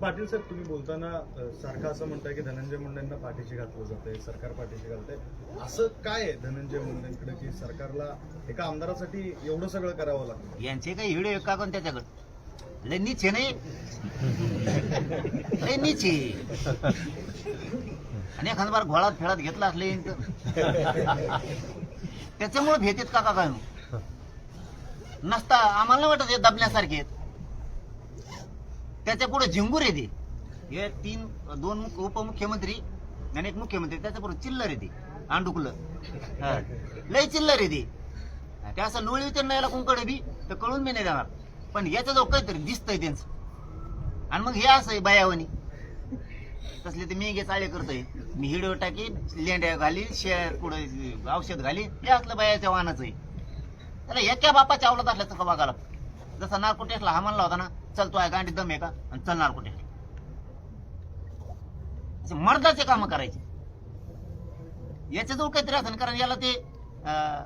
पाटील साहेब तुम्ही बोलताना सारखं असं म्हणताय की धनंजय मुंडेंना पाठीशी घातलं जातंय सरकार पाठीशी घालतंय. असं काय आहे धनंजय मुंडेंकडे की सरकारला एका आमदारासाठी एवढं सगळं करावं लागतं? यांचे काही व्हिडिओ का कोण त्याच्याकडे. लय नीचे नाही लय नीचे आणि एखादा बार घोळात फेळात घेतला असले त्याच्यामुळे भेटेत का का काय? नसता आम्हाला वाटत हे दबण्यासारखे आहेत. त्याच्या पुढे झिंगूर येते. हे तीन दोन उपमुख्यमंत्री आणि एक मुख्यमंत्री त्याच्या पुढे चिल्लर येते. आंडुकलं. हा. लय चिल्लर येते. ते असं लोळी त्यांना याला कुंकडे बी तर कळून मी नाही जाणार. पण याच्याजवळ काहीतरी दिसतंय त्यांचं. आणि मग हे असं आहे बायावानी. तसले ते मी घे चाळे करतोय. मी हिडो टाकी लेंड्या घाली शेअर पुढे औषध घाली हे असलं बायाच्या वाहनाचं आहे. त्याला एका बापाच्या आवडत असल्याचं का बघायला? जसा नारकोटेसला हा म्हणला होता ना चल तू आहे गांडी दम आहे का? आणि चल नारकोटेस असे मर्दाचे काम करायचे. याच्याजवळ काहीतरी असं कारण याला ते अं,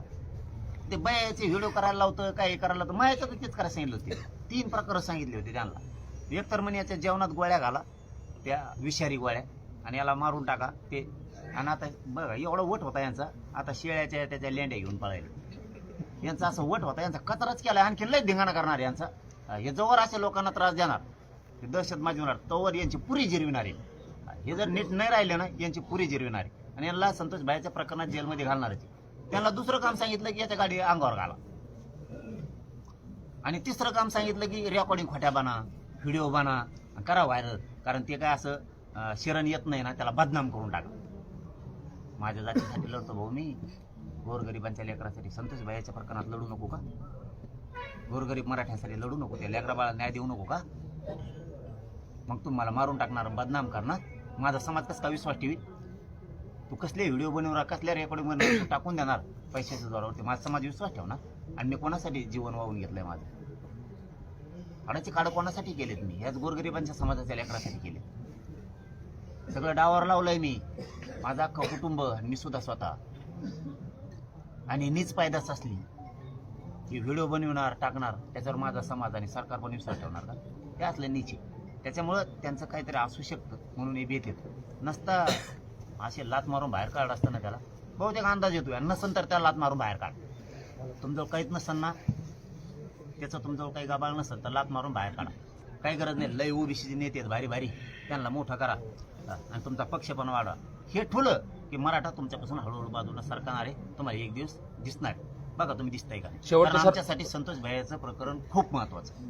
ते बयाचे व्हिडिओ करायला लावतं काय करायला लावतं मायाचं तर तेच करायला सांगितलं होते. तीन प्रकार सांगितले होते त्यांना. एक तर म्हणे याच्या जेवणात गोळ्या घाला त्या विषारी गोळ्या आणि याला मारून टाका ते. आणि आता बघा एवढा वट होता यांचा. आता शेळ्याच्या त्याच्या लेंड्या घेऊन पळायला. यांचा असं वट होता यांचा कचराच केला आणखी लय धिंगाणा करणार यांचा. हे जवळ असे लोकांना त्रास देणार. हे दहशत माजविणार तोवर यांची पुरी जिरविणारी. हे जर नीट नाही राहिले ना यांची पुरी जिरविणारी. आणि यांना संतोष भाईच्या प्रकरणात जेलमध्ये घालणार आहे. त्यांना दुसरं काम सांगितलं की याच्या गाडी अंगावर घाला. आणि तिसरं काम सांगितलं की रेकॉर्डिंग खोट्या बना व्हिडिओ बना करा व्हायरल कारण ते काय असं शिरण येत नाही ना त्याला बदनाम करून टाका. माझ्या जातीसाठी लढतो भाऊ मी. गोरगरिबांच्या लेकरासाठी संतोष भाईच्या प्रकरणात लढू नको का? गोरगरीब मराठ्यांसाठी लढू नको त्या लेकरा बाळा न्याय देऊ नको का? मग तू मला मारून टाकणार बदनाम करणार? माझा समाज कसा विश्वास ठेवी तू कसले व्हिडिओ बनवणार कसल्या रेकॉर्डिंग बनवणार टाकून देणार? पैशाच्या जोरावरती माझा समाज विश्वास ठेवणार आणि मी कोणासाठी जीवन वाहून घेतलंय माझं? काढाचे काढ कोणासाठी केलेत मी? याच गोरगरिबांच्या समाजाच्या लेकरासाठी केले सगळं डावावर लावलंय मी. माझं अख्खं कुटुंब मी सुद्धा स्वतः. आणि नीच पायदास असली की व्हिडिओ बनविणार टाकणार त्याच्यावर माझा समाज आणि सरकार पण विश्वास ठेवणार का? ते असले नीचे. त्याच्यामुळं त्यांचं काहीतरी असू शकतं म्हणून हे भीत येत. नसता असे लात मारून बाहेर काढ असतं ना त्याला? बहुतेक अंदाज येतोय. आणि नसन तर त्याला लात मारून बाहेर काढ. तुमजवळ काहीच नसन ना? त्याचं तुमजवळ काही गाबाळ नसेल तर लात मारून बाहेर काढा. काही गरज नाही. लय ओबीसीचे नेते आहेत भारी भारी. त्यांना मोठं करा. आणि तुमचा पक्ष पण वाढवा. हे ठुलं की मराठा तुमच्यापासून हळूहळू बाजूला सरकणार आहे. तुम्हाला एक दिवस दिसणार. बघा तुम्ही दिसताय का आमच्यासाठी संतोष भाईचं प्रकरण खूप महत्वाचं